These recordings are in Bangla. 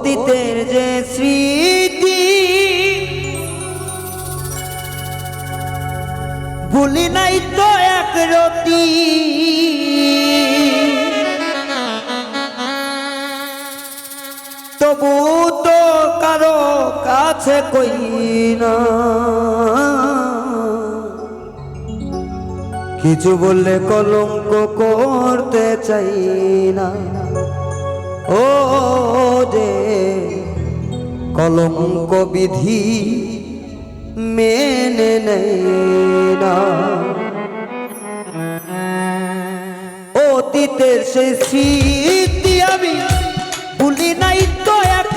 অতীতের যে স্মৃতি, ভুলি নাই তো এক রতি। তবু তো কারও কাছে কই না। কিছু বললে কলঙ্ক করতে চাই না। ও কলঙ্ক বিধি মেনে না অতীতের সে স্মৃতি আমি ভুলি নাই তো এক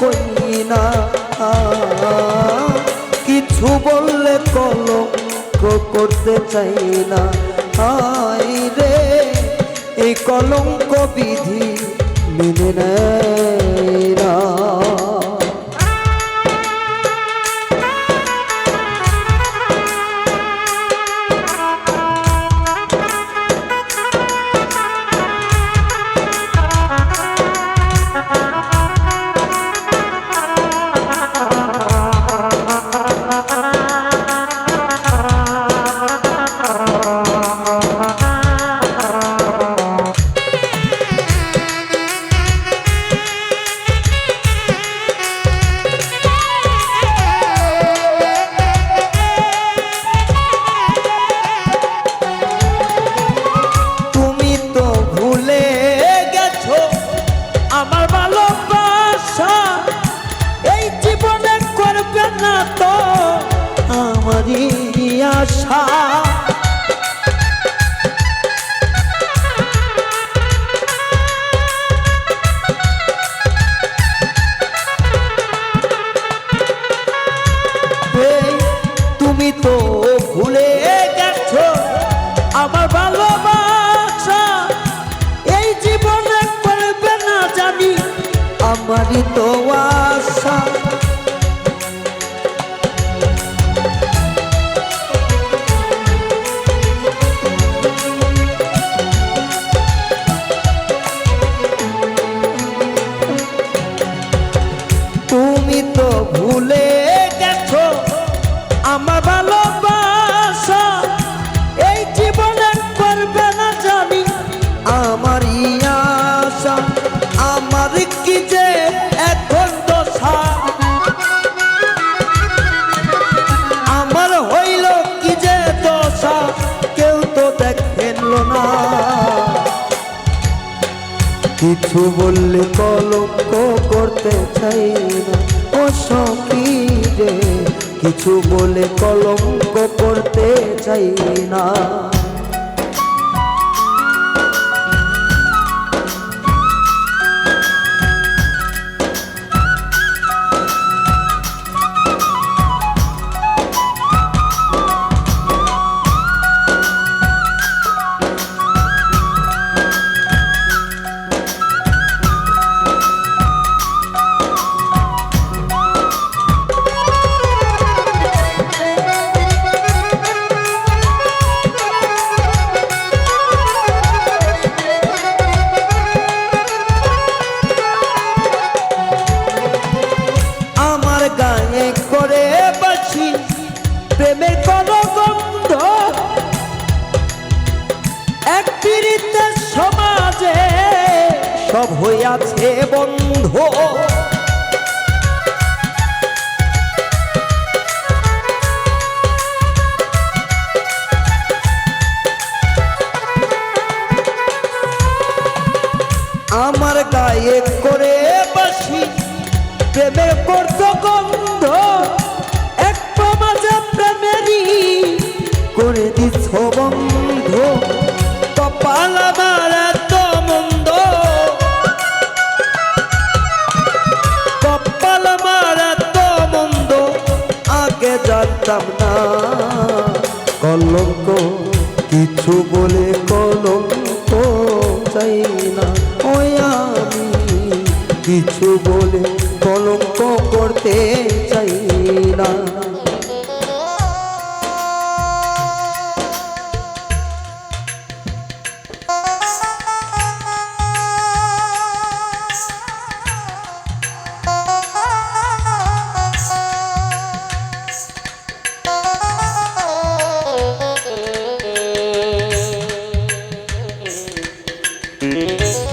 কই না কিছু বললে কলঙ্ক করতে চাই না হাই রে, এই কলঙ্ক বিধি মেনে নেয় আশা তুমি তো ভুলে গেছো আমার ভালোবাসা। এই জীবনে করবে না জানি, আমারই তো আশা। কিছু বললে কলঙ্ক করতে চাই না। ও সখী রে, কিছু বলে কলঙ্ক করতে চাই না। সব হইয়াছে বন্ধ। আমার গায়ে করে বাসি প্রেমের করত জানতাম না। কলঙ্ক, কিছু বলে কলঙ্ক চাই না। ওই আমি কিছু বলে কলঙ্ক করতে চাই না। Música